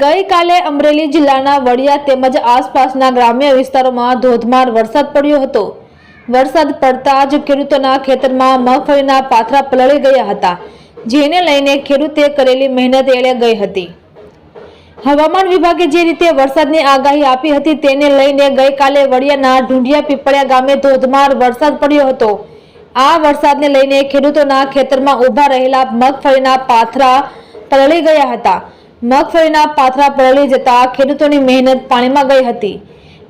ગઈકાલે અમરેલી જિલ્લાના વડિયા તેમજ આસપાસના ગ્રામ્ય વિસ્તારોમાં ધોધમાર વરસાદ પડ્યો હતો. વરસાદ પડતા જ ખેડૂતોના ખેતરમાં મગફળીના પાથરા પલળી ગયા હતા, જેને લઈને ખેડૂતે કરેલી મહેનત એળે ગઈ હતી. હવામાન વિભાગે જે રીતે વરસાદની આગાહી આપી હતી તેને લઈને ગઈકાલે વડિયાના ઢુંઢિયા પીપળિયા ગામે ધોધમાર વરસાદ પડ્યો હતો. આ વરસાદને લઈને ખેડૂતોના ખેતરમાં ઊભા રહેલા મગફળીના પાથરા પલળી ગયા હતા. મગફળીના પાથરા પલળી જતા ખેડૂતોની મહેનત પાણીમાં ગઈ હતી.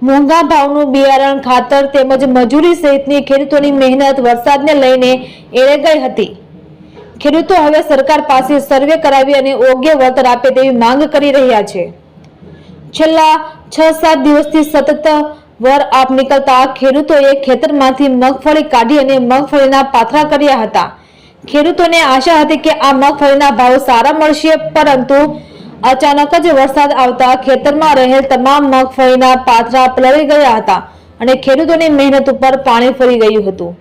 મોંઘા ભાવનું બિયારણ, ખાતર તેમજ મજૂરી સહિતની ખેડૂતોની મહેનત વરસાદને લઈને એળે ગઈ હતી. ખેડૂતો હવે સરકાર પાસે સર્વે કરાવી અને યોગ્ય વળતર આપે તેવી માંગ કરી રહ્યા છે. છેલ્લા છ સાત દિવસથી સતત વર આપ નીકળતા ખેડૂતોએ ખેતરમાંથી મગફળી કાઢી અને મગફળીના પાથરા કર્યા હતા. ખેડૂતોને આશા હતી કે આ મગફળીના ભાવ સારા મળશે, પરંતુ અચાનક જ વરસાદ આવતા ખેતરમાં રહેલ તમામ મગફળીના પાથરા પલળી ગયા હતા અને ખેડૂતોની મહેનત ઉપર પાણી ફરી ગયું હતું.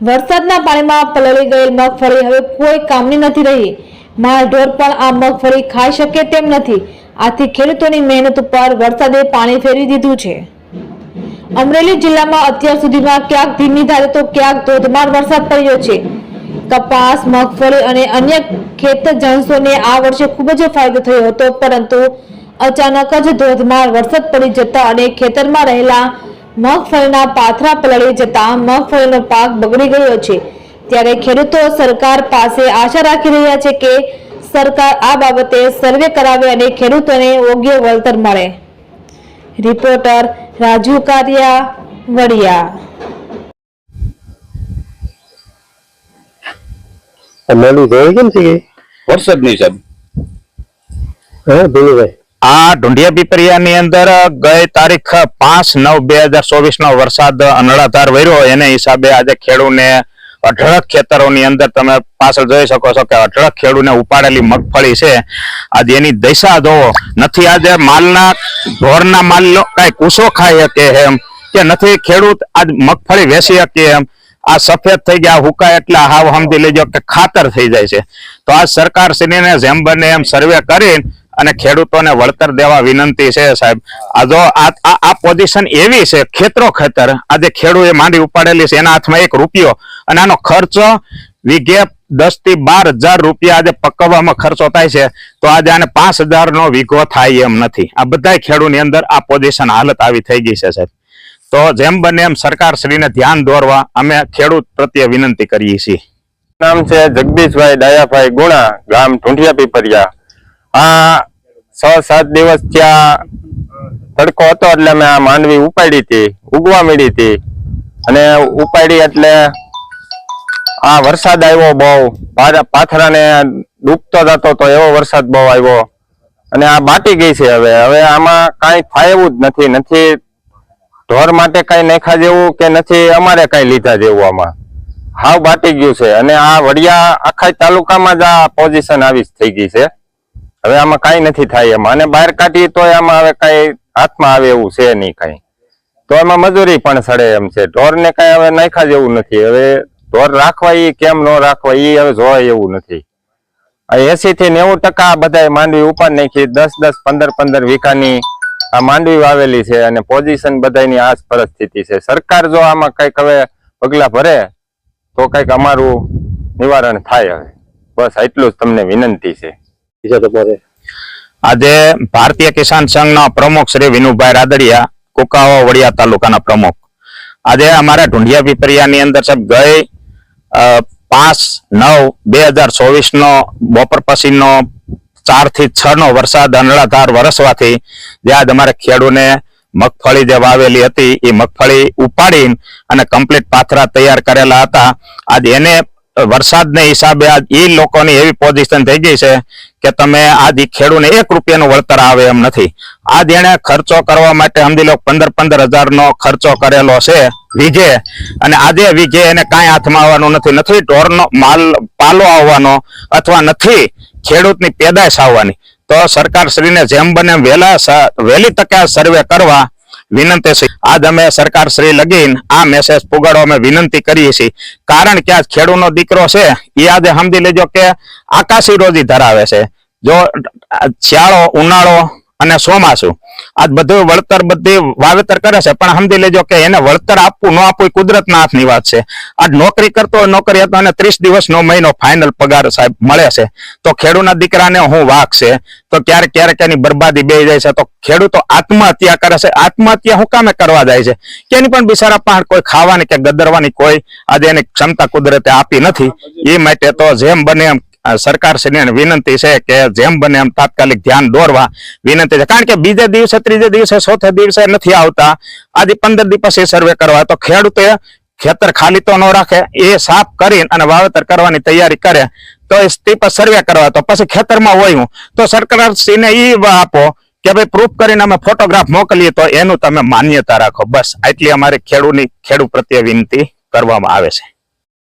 વરસાદના પાણીમાં પલળી ગયેલ મગફળી હવે કોઈ કામની નથી રહી. માલઢોર પણ આ મગફળી ખાઈ શકે તેમ નથી. આથી ખેડૂતોની મહેનત ઉપર વરસાદે પાણી ફેરવી દીધું છે. અમરેલી જિલ્લામાં અત્યાર સુધીમાં ક્યાંક ધીમી ધારે તો ક્યાંક ધોધમાર વરસાદ પડ્યો છે. કપાસ મગફળી અને અન્ય ખેત જણસોને આ વર્ષે ખૂબ જ ફાયદો થયો હતો, પરંતુ અચાનક જ ધોધમાર વરસાદ પડી જતા અને ખેતરમાં રહેલા મગફળીના પાથરા પલળી જતા મગફળીનો પાક બગડી ગયો છે. ત્યારે ખેડૂતો સરકાર પાસે આશા રાખી રહ્યા છે કે સરકાર આ બાબતે સર્વે કરાવે અને ખેડૂતોને યોગ્ય વળતર મળે. રિપોર્ટર રાજુ કારિયા વડિયા. મેલું જોઈ કેમ છે વરસાદની સાહેબ. હે ભીલુભાઈ? આ ઢુંઢિયા પીપરિયાની અંદર ગઈ તારીખ પાંચ નવ બે હજાર ચોવીસ નો વરસાદ અનળાધાર વર્યો એને હિસાબે આજે ખેડૂને અઢળક ખેતરોની અંદર તમે પાછળ જોઈ શકો છો કે અઢળક ખેડૂને ઉપાડેલી મગફળી છે. આજે એની દશા જોવો નથી આજે માલના ઢોરના માલનો કઈ કુસો ખાઈ શકે એમ કે નથી ખેડૂત આજ મગફળી વેચી શકે એમ. આ સફેદ થઈ ગયા હુકા એટલે હાવ સમજી લેજો કે ખાતર થઈ જાય છે. તો આ સરકાર શ્રીને જેમ બને એમ સર્વે કરી અને ખેડૂતોને વળતર દેવા વિનંતી છે સાહેબ. આ જો આ પોઝિશન એવી છે, ખેતરો ખેતર. આજે ખેડૂએ માંડી ઉપાડેલી છે, એના હાથમાં એક રૂપિયો. અને આનો ખર્ચો વિઘે દસથી બાર હજાર રૂપિયા આજે પકવવામાં ખર્ચો થાય છે. તો આજે આને પાંચ હજાર નો વીઘો થાય એમ નથી. આ બધા ખેડૂની અંદર આ પોઝિશન હાલત આવી થઈ ગઈ છે સાહેબ. તો જેમ બને એમ સરકાર શ્રીને ધ્યાન દોરવા અમે ખેડૂત પ્રત્યે વિનંતી કરીએ છીએ. નામ છે જગદીશભાઈ ડાયાભાઈ ગુણા, ગામ ઢુંઢિયા પીપરિયા. આ છ સાત દિવસ ત્યાં તડકો હતો એટલે મેં આ માંડવી ઉપાડી હતી, ઉગવા મળી હતી. અને ઉપાડી એટલે આ વરસાદ આવ્યો બહુ પાથરાને ડૂબતો જતો તો એવો વરસાદ બહુ આવ્યો. અને આ બાટી ગઈ છે હવે હવે આમાં કાંઈ થાય એવું જ નથી નથી ઢોર માટે કઈ નાખા જેવું કે નથી, અમારે કઈ લીધા જેવું આમાં? હાવ બાટી ગયું છે અને આ વડિયા આખા તાલુકામાં જ આ પોઝિશન આવી થઈ ગઈ છે. હવે આમાં કઈ નથી થાય એમાં. અને બહાર કાઢીએ તો આમાં હવે કઈ હાથમાં આવે એવું છે નહીં કઈ. તો એમાં મજૂરી પણ સડે એમ છે. ઢોર ને કઈ હવે નાખા જેવું નથી. હવે ઢોર રાખવા એ કેમ ન રાખવા એ હવે જોવાય એવું નથી. એસી થી નેવું ટકા બધા માંડવી ઉપર નાખી. દસ દસ, પંદર પંદર વીઘાની આ માંડવી વાવેલી છે અને પોઝિશન બધાની આ જ પરિસ્થિતિ છે. સરકાર જો આમાં કંઈક હવે પગલા ભરે તો કંઈક અમારું નિવારણ થાય હવે. બસ એટલું જ તમને વિનંતી છે. છે આજે ભારતીય કિસાન સંઘના પ્રમુખ શ્રી વિનુભાઈ રાદડિયા કુકાવા વડિયા તાલુકાના પ્રમુખ. આજે અમારા ઢુંઢિયા પીપરિયાની અંદર સાહેબ ગઈ પાંચ નવ બે હજાર ચોવીસનો બપોર પછીનો ચારથી છ નો વરસાદ અનળાધાર વરસવાથી જ્યાં અમારે ખેડૂને મગફળી જે વાવેલી હતી, એ મગફળી ઉપાડી અને કમ્પ્લીટ પાથરા તૈયાર કરેલા હતા. આજ એને વરસાદને હિસાબે આ એ લોકોની એવી પોઝિશન થઈ ગઈ છે કે તમે આ ખેડૂને એક રૂપિયાનું વળતર આવે એમ નથી. આ જેણે ખર્ચો કરવા માટે સમજી લો પંદર પંદર હજારનો ખર્ચો કરેલો છે વીઘે અને આજે વીઘે એને કાંઈ હાથમાં આવવાનું નથી. નથી ઢોરનો માલ, પાલો આવવાનો અથવા નથી ખેડૂતની પેદાશ આવવાની. તો સરકાર શ્રીને જેમ બને વહેલા વહેલી તકે સર્વે કરવા વિનંતી છે. આજ અમે સરકાર શ્રી લગીન આ મેસેજ પુગાડવા અમે વિનંતી કરીએ છીએ. કારણ કે આ ખેડૂતનો દીકરો છે એ આજે સમજી લેજો કે આકાશી રોજી ધરાવે છે. જો શિયાળો, ઉનાળો અને ચોમાસું આ બધું વળતર બધી વાવેતર કરે છે, પણ સમજી લેજો કે એને વળતર આપવું ન આપવું એ કુદરતના હાથની વાત છે. આ નોકરી કરતો નોકરી હતો અને ત્રીસ દિવસનો મહિનો ફાઇનલ પગાર સાહેબ મળે છે. તો ખેડૂતના દીકરાને હું વાક તો ક્યારેક ક્યારેક એની બરબાદી બે જાય છે. તો ખેડૂતો આત્મહત્યા કરે છે. આત્મહત્યા હું કામે કરવા જાય છે? કે એની પણ બિચારા પાસે કોઈ ખાવાની કે ગદરવાની કોઈ આજે એની ક્ષમતા કુદરતે આપી નથી. એ માટે તો જેમ બને એમ સરકારશ્રીને વિનંતી છે કે જેમ બને એમ તાત્કાલિક ધ્યાન દોરવા વિનંતી છે. કારણ કે બીજે દિવસે, ત્રીજે દિવસે, ચોથે દિવસે નથી આવતા. આજે પંદર દિવસ એ સર્વે કરવા તો ખેડૂતે ખેતર ખાલી તો ન રાખે, એ સાફ કરી અને વાવેતર કરવાની તૈયારી કરે. તો એ સ્ટીપ સર્વે કરવા તો પછી ખેતરમાં હોય હું. તો સરકારશ્રીને એ આપો કે ભાઈ પ્રૂફ કરીને અમે ફોટોગ્રાફ મોકલીએ તો એનું તમે માન્યતા રાખો. બસ, આટલી અમારી ખેડૂતની ખેડૂત પ્રત્યે વિનંતી કરવામાં આવે છે.